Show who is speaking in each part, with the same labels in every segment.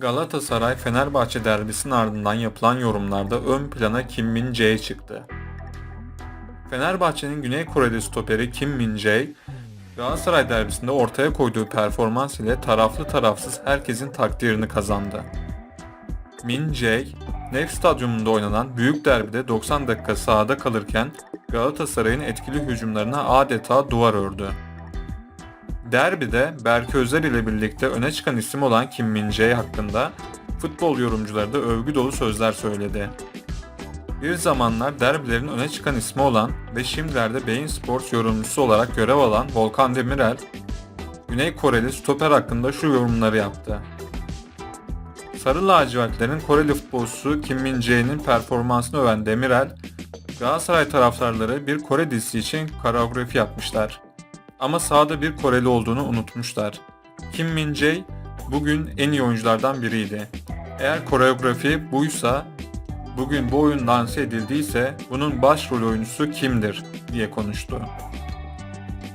Speaker 1: Galatasaray-Fenerbahçe derbisinin ardından yapılan yorumlarda ön plana Kim Min Jae çıktı. Fenerbahçe'nin Güney Koreli stoperi Kim Min Jae, Galatasaray derbisinde ortaya koyduğu performans ile taraflı tarafsız herkesin takdirini kazandı. Min Jae, Nef Stadyumunda oynanan büyük derbide 90 dakika sahada kalırken Galatasaray'ın etkili hücumlarına adeta duvar ördü. Derbide Berke Özer ile birlikte öne çıkan isim olan Kim Min hakkında futbol yorumcuları da övgü dolu sözler söyledi. Bir zamanlar derbilerin öne çıkan ismi olan ve şimdilerde Bein Sports yorumcusu olarak görev alan Volkan Demirel, Güney Koreli stoper hakkında şu yorumları yaptı. Sarı lacivertlerin Koreli futbolcusu Kim Min Jae'nin performansını öven Demirel, Galatasaray taraftarları bir Kore dizisi için koreografi yapmışlar. Ama sahada bir Koreli olduğunu unutmuşlar. Kim Min Jae bugün en iyi oyunculardan biriydi. Eğer koreografi buysa, bugün bu oyun lanse edildiyse bunun başrol oyuncusu kimdir diye konuştu.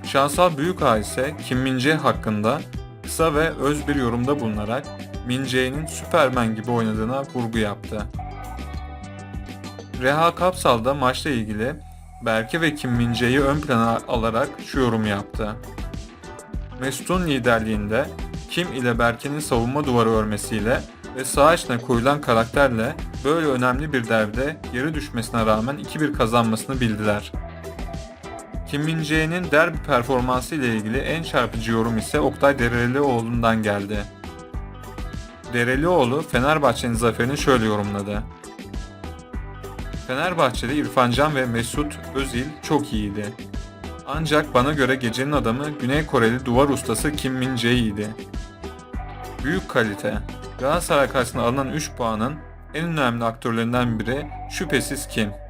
Speaker 1: Şansal Büyükağa ise Kim Min Jae hakkında kısa ve öz bir yorumda bulunarak Min Jae'nin Superman gibi oynadığına vurgu yaptı. Reha Kapsal da maçla ilgili Berke ve Kim Min Jae'yi ön plana alarak şu yorum yaptı. Mesut'un liderliğinde Kim ile Berke'nin savunma duvarı örmesiyle ve sağ içine koyulan karakterle böyle önemli bir derbide geri düşmesine rağmen 2-1 kazanmasını bildiler. Kim Min Jae'nin derbi performansı ile ilgili en çarpıcı yorum ise Oktay Derelioğlu'ndan geldi. Derelioğlu Fenerbahçe'nin zaferini şöyle yorumladı. Fenerbahçe'de İrfan Can ve Mesut Özil çok iyiydi. Ancak bana göre gecenin adamı Güney Koreli duvar ustası Kim Min Jae'ydi. Büyük kalite. Galatasaray karşısında alınan 3 puanın en önemli aktörlerinden biri şüphesiz Kim.